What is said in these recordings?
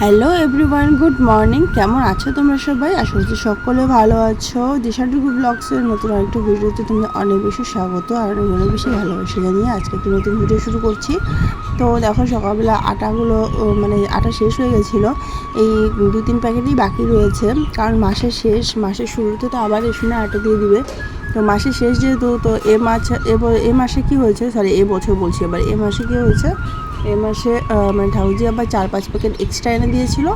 Hello everyone good morning কেমন আছো তোমরা সবাই? আশা করছি সকলে ভালো আছো। দিশাটুকু ব্লগসের নতুন আরেকটু ভিডিওতে তুমি অনেক বেশি স্বাগত আর অনেক বেশি ভালোবাসা জানিয়ে আজকে একটি নতুন ভিডিও শুরু করছি। তো দেখো সকালবেলা আটাগুলো মানে আটা শেষ হয়ে গেছিল। এই দু তিন প্যাকেটই বাকি রয়েছে। কারণ মাসের শেষ, মাসের শুরুতে তো আবার এসে আটা দিয়ে দিবে। তো মাসের শেষ যেহেতু, তো এ মাছ, এ মাসে কি হয়েছে? সরি এ বছর বলছি এবার, এ মাসে কি হয়েছে? এ মাসে মানে ঠাকুরজি আবার চার পাঁচ প্যাকেট এক্সট্রা এনে দিয়েছিল,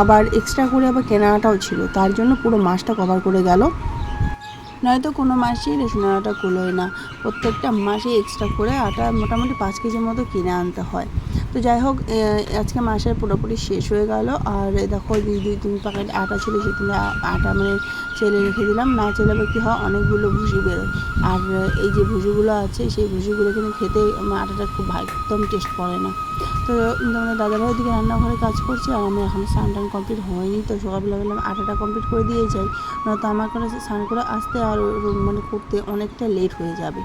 আবার এক্সট্রা করে আবার কেনাটাও ছিল, তার জন্য পুরো মাসটা কভার করে গেল। নয়তো কোনো মাসেই রেশন আটা কুলোয় না, প্রত্যেকটা মাসেই এক্সট্রা করে আটা মোটামুটি পাঁচ কেজির মতো কিনে আনতে হয়। তো যাই হোক আজকে মাসের পুরোপুরি শেষ হয়ে গেল। আর দেখো দুই দুই, তিন প্যাকেট আটা ছিল সেখানে আটা মানে চেলে রেখে দিলাম। না চেলাবে কী হয়, অনেকগুলো ভুসি বেরোয় আর এই যে ভুসিগুলো আছে, সেই ভুসিগুলো কিন্তু খেতে আটাটা খুব একদম টেস্ট করে না। তো তোমাদের দাদাভাই দিকে রান্নাঘরে কাজ করছে, আর আমি এখন স্নান টান কমপ্লিট হয়নি। তো সকালবেলা বললাম আটাটা কমপ্লিট করে দিয়ে যাই। নয়তো আমার কাছে স্নান করে আসতে আর মানে করতে অনেকটা লেট হয়ে যাবে।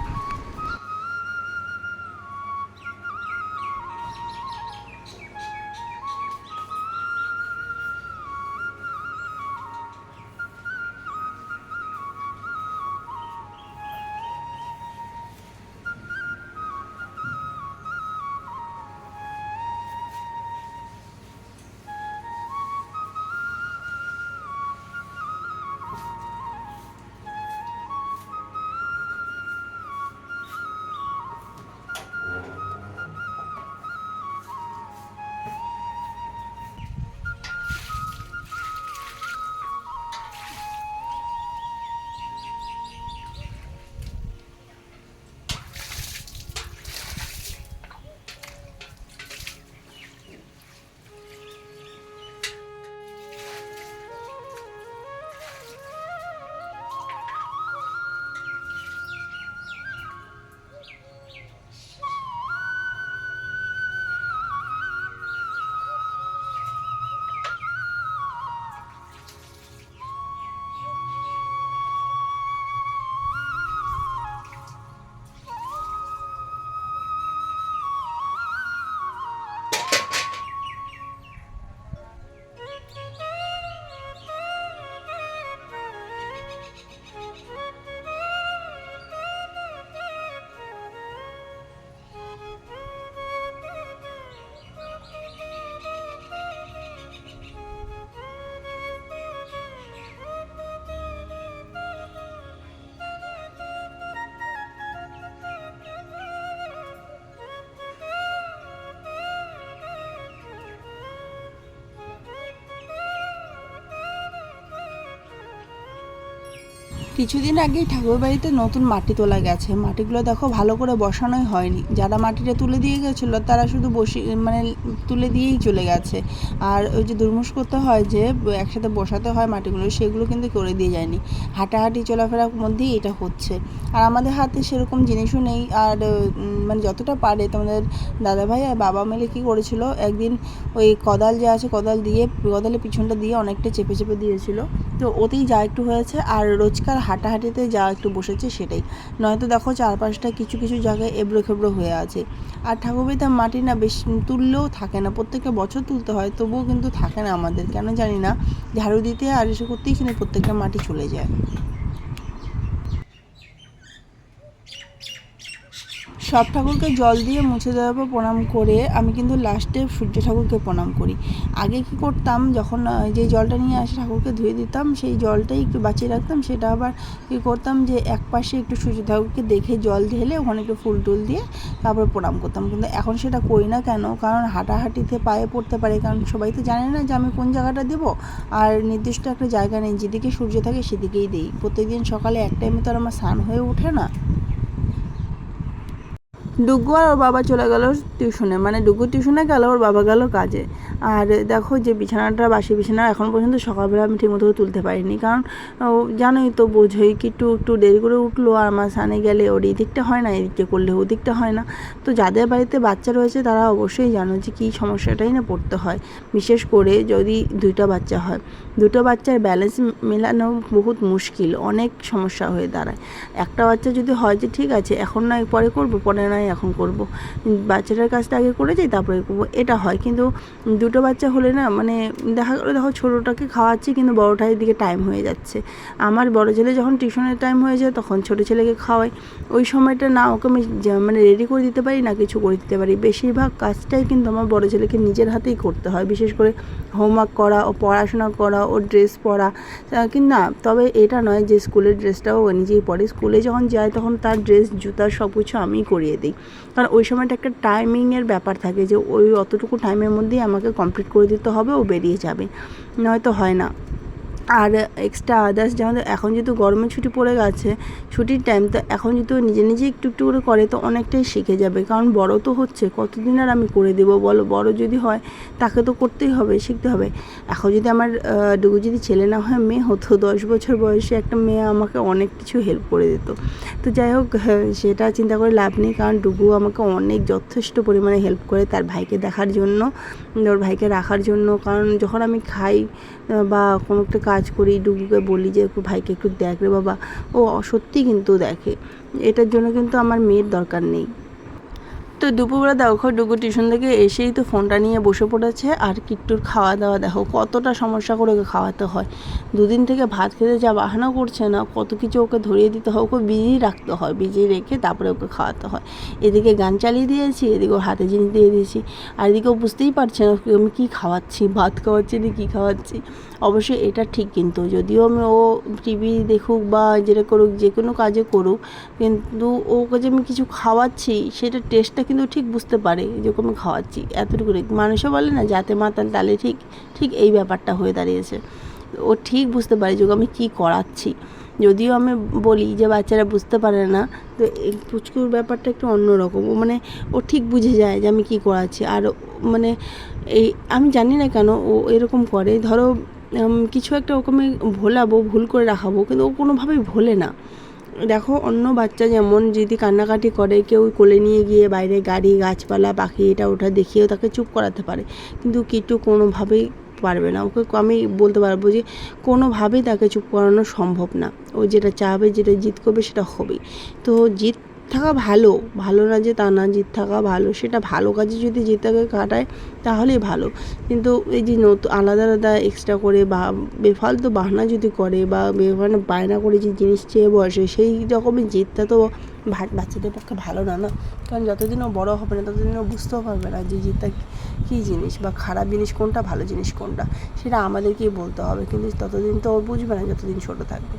কিছুদিন আগে ঠাকুর বাড়িতে নতুন মাটি তোলা গেছে। মাটিগুলো দেখো ভালো করে বসানোই হয়নি। যারা মাটিটা তুলে দিয়ে গেছিল, তারা শুধু বসি মানে তুলে দিয়েই চলে গেছে। আর ওই যে দুর্মুষ করতে হয় যে, একসাথে বসাতে হয় মাটিগুলো, সেগুলো কিন্তু করে দিয়ে যায়নি। হাঁটাহাঁটি, চলাফেরার মধ্যেই এটা হচ্ছে। আর আমাদের হাতে সেরকম জিনিসও নেই। আর মানে যতটা পারে তোমাদের দাদাভাই আর বাবা মিলে কী করেছিল, একদিন ওই কদাল যে আছে, কদাল দিয়ে, কদালের পিছনটা দিয়ে অনেকটা চেপে চেপে দিয়েছিল। তো ওতেই যা একটু হয়েছে, আর রোজকার হাঁটাহাঁটিতে যা একটু বসেছে সেটাই। নয়তো দেখো চারপাশটা কিছু কিছু জায়গায় এবড়ো খেবড়ো হয়ে আছে। আর ঠাকুরবাড়িতে মাটি না বেশ তুললেও থাকে না, প্রত্যেকটা বছর তুলতে হয়, তবুও কিন্তু থাকে না আমাদের। কেন জানি না, ঝাড়ু দিতে আর এসে করতেই কিন্তু প্রত্যেকটা মাটি চলে যায়। সব ঠাকুরকে জল দিয়ে মুছে দেওয়ার পর প্রণাম করে আমি কিন্তু লাস্টে সূর্য ঠাকুরকে প্রণাম করি। আগে কি করতাম, যখন যে জলটা নিয়ে আসে ঠাকুরকে ধুয়ে দিতাম, সেই জলটাই একটু বাঁচিয়ে রাখতাম। সেটা আবার কী করতাম যে এক পাশে একটু সূর্য ঠাকুরকে দেখে জল ঢেলে ওখানে একটু ফুল টুল দিয়ে তারপর প্রণাম করতাম। কিন্তু এখন সেটা করি না কেন? কারণ হাঁটাহাঁটিতে পায়ে পড়তে পারে। কারণ সবাই তো জানে না যে আমি কোন জায়গাটা দেবো। আর নির্দিষ্ট একটা জায়গা নেই। যেদিকে সূর্য থাকে সেদিকেই দিই। প্রত্যেকদিন সকালে এক টাইমে তো আর আমার স্নান হয়ে ওঠে না। ডুগু আর ওর বাবা চলে গেল টিউশনে। মানে ডুগু টিউশনে গেল, ওর বাবা গেল কাজে। আর দেখো যে বিছানাটা, বাসি বিছানা এখন পর্যন্ত সকালবেলা আমি ঠিকমতো তুলতে পারিনি। কারণ জানোই তো বোঝোই কি একটু একটু দেরি করে উঠল আর আমার সানে গেলে ওর এই দিকটা হয় না, এই দিকটা করলে ও দিকটা হয় না। তো যাদের বাড়িতে বাচ্চা রয়েছে তারা অবশ্যই জানো যে কী সমস্যাটাই না পড়তে হয়। বিশেষ করে যদি দুইটা বাচ্চা হয়। দুটো বাচ্চার ব্যালেন্স মেলানো বহুত মুশকিল, অনেক সমস্যা হয়ে দাঁড়ায়। একটা বাচ্চা যদি হয় যে ঠিক আছে, এখন নয়, পরে করব, পরে নয়, এখন করব। বাচ্চাটার কাজটা আগে করে যাই, তারপরে করব, এটা হয়। কিন্তু দুটো দুটো বাচ্চা হলে না মানে দেখা গেলো দেখো ছোটোটাকে খাওয়াচ্ছি কিন্তু বড়োটার দিকে টাইম হয়ে যাচ্ছে। আমার বড় ছেলে যখন টিউশনের টাইম হয়ে যায় তখন ছোটো ছেলেকে খাওয়াই। ওই সময়টা না ওকে আমি মানে রেডি করে দিতে পারি না, কিছু করে দিতে পারি। বেশিরভাগ কাজটাই কিন্তু আমার বড় ছেলেকে নিজের হাতেই করতে হয়। বিশেষ করে হোমওয়ার্ক করা, ও পড়াশোনা করা, ও ড্রেস পরা। কিন্তু না, তবে এটা নয় যে স্কুলের ড্রেসটাও ও নিজেই পরে। স্কুলে যখন যায় তখন তার ড্রেস জুতা সব কিছু আমিই করিয়ে দিই। কারণ ওই সময়টা একটা টাইমিংয়ের ব্যাপার থাকে যে ওই অতটুকু টাইমের মধ্যেই আমাকে কমপ্লিট করে দিতে হবে ও বেরিয়ে যাবে। নয়তো হয় না। আর এক্সট্রা আদার্স যেমন এখন যেহেতু গরমের ছুটি পড়ে গেছে ছুটির টাইম তো এখন যেহেতু নিজে নিজে একটু একটু করে করে তো অনেকটাই শিখে যাবে। কারণ বড় তো হচ্ছে কতদিন আর আমি করে দেবো বলো? বড় যদি হয় তাকে তো করতেই হবে শিখতে হবে। এখন যদি আমার ডুগু যদি ছেলে না হয় মেয়ে হতো দশ বছর বয়সে একটা মেয়ে আমাকে অনেক কিছু হেল্প করে দিত। তো যাই হোক হ্যাঁ, সেটা চিন্তা করে লাভ নেই কারণ ডুগু আমাকে অনেক যথেষ্ট পরিমাণে হেল্প করে তার ভাইকে দেখার জন্য ওর ভাইকে রাখার জন্য। কারণ যখন আমি খাই বা কোনো একটা কাজ করি ডুবুকে বলি যে, একটু ভাইকে একটু দেখ রে বাবা। ও সত্যি কিন্তু দেখে। এটার জন্য কিন্তু আমার মেয়ের দরকার নেই। তো দুপুরবেলা দেখো ডুগু টিউশন থেকে এসেই তো ফোনটা নিয়ে বসে পড়েছে। আর কিট্টুর খাওয়া দাওয়া দেখো, কতটা সমস্যা করে ওকে খাওয়াতে হয়। দুদিন থেকে ভাত খেতে যা বাহানা করছে না, কত কিছু ওকে ধরিয়ে দিতে হয়, ওকে বিজি রাখতে হয় বিজি রেখে তারপরে ওকে খাওয়াতে হয়। এদিকে গান চালিয়ে দিয়েছি, এদিকে ওর হাতে জিনিস দিয়ে দিয়েছি। আর এদিকে ও বুঝতেই পারছে না, আমি কী খাওয়াচ্ছি, ভাত খাওয়াচ্ছি না, কী খাওয়াচ্ছি। অবশ্যই এটা ঠিক কিন্তু। যদিও আমি ও টিভি দেখুক বা যেটা করুক, যে কোনো কাজে করুক, কিন্তু ওকে যে আমি কিছু খাওয়াচ্ছি, সেটা টেস্টটা কিন্তু ঠিক বুঝতে পারে যেরকম আমি খাওয়াচ্ছি, এতটুকু মানুষও বলে না, যাতে মাতাল তালে ঠিক ঠিক এই ব্যাপারটা হয়ে দাঁড়িয়েছে। ও ঠিক বুঝতে পারে যে আমি কী করাচ্ছি। যদিও আমি বলি যে বাচ্চারা বুঝতে পারে না, তো পুচকুর ব্যাপারটা একটু অন্যরকম। ও মানে ও ঠিক বুঝে যায় যে আমি কী করাচ্ছি। আর মানে এই, আমি জানি না কেন ও এরকম করে। ধরো কিছু একটা ওকে আমি ভোলাবো, ভুল করে রাখাবো, কিন্তু ও কোনোভাবেই ভোলে না। দেখো, অন্য বাচ্চা যেমন যদি কান্নাকাটি করে, কেউ কোলে নিয়ে গিয়ে বাইরে গাড়ি, গাছপালা, পাখি এটা ওটা দেখিয়েও তাকে চুপ করাতে পারে। কিন্তু কিট্টু কোনোভাবেই পারবে না। ওকে আমি বলতে পারব যে, কোনোভাবেই তাকে চুপ করানো সম্ভব না। ও যেটা চাবে, যেটা জিত করবে, সেটা হবেই। তো জিত থাকা ভালো ভালো না যে তা না, জিত থাকা ভালো, সেটা ভালো কাজে যদি জিতটাকে কাটায়, তাহলেই ভালো। কিন্তু এই যে নতুন আলাদা আলাদা এক্সট্রা করে বা বেফালতু বাহানা যদি করে বা বেফানে বায়না করে যে জিনিস চেয়ে বসে, সেই রকমের জিতটা তো বাচ্চাদের পক্ষে ভালো না না? কারণ যতদিন ও বড় হবে না, ততদিন ও বুঝতেও পারবে না যে জিতটা কী জিনিস বা খারাপ জিনিস কোনটা, ভালো জিনিস কোনটা, সেটা আমাদেরকেই বলতে হবে। কিন্তু ততদিন তো ও বুঝবে না যতদিন ছোটো থাকবে।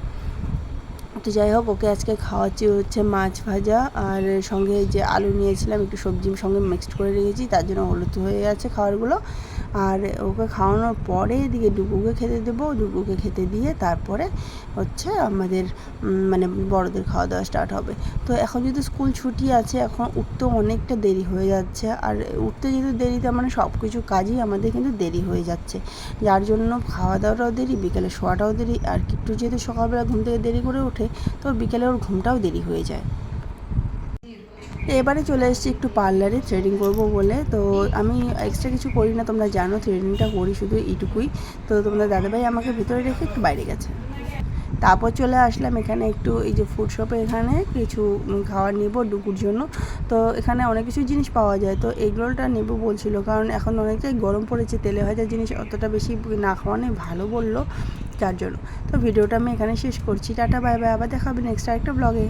তো যাই হোক, ওকে আজকে খাওয়াচ্ছি হচ্ছে মাছ ভাজা আর সঙ্গে যে আলু নিয়েছিলাম, একটু সবজির সঙ্গে মিক্সড করে রেখেছি, তার জন্য হলুদ হয়ে আছে খাবারগুলো। আর ওকে খাওয়ানোর পরে এদিকে ডুবুকে খেতে দেবো। ডুবুকে খেতে দিয়ে তারপরে হচ্ছে আমাদের মানে বড়দের খাওয়া দাওয়া স্টার্ট হবে। তো এখন যেহেতু স্কুল ছুটি আছে, এখন উঠতেও অনেকটা দেরি হয়ে যাচ্ছে। আর উঠতে যেহেতু দেরি তার মানে সব কিছু কাজই আমাদের কিন্তু দেরি হয়ে যাচ্ছে। যার জন্য খাওয়া দাওয়াটাও দেরি, বিকেলে শোয়াটাও দেরি। আর কিট্টু যেহেতু সকালবেলা ঘুম থেকে দেরি করে ওঠে, তো বিকেলে ওর ঘুমটাও দেরি হয়ে যায়। তো এবারে চলে এসেছি একটু পার্লারে থ্রেডিং করব বলে। তো আমি এক্সট্রা কিছু করি না, তোমরা জানো থ্রেডিংটা করি শুধু এইটুকুই। তো তোমরা দাদাভাই আমাকে ভিতরে রেখে একটু বাইরে গেছে। তারপর চলে আসলাম এখানে একটু এই যে ফুড শপে এখানে কিছু খাবার নিব ডুকুর জন্য। তো এখানে অনেক কিছু জিনিস পাওয়া যায়, তো এগরোলটা নেব বলছিল। কারণ এখন অনেকটাই গরম পড়েছে, তেলে ভাজা জিনিস অতটা বেশি না খাওয়ানোই ভালো বলল। যার জন্য। তো ভিডিওটা আমি এখানে শেষ করছি। টাটা, বাই বাই, আবার দেখা হবে নেক্সট আরেকটা ব্লগে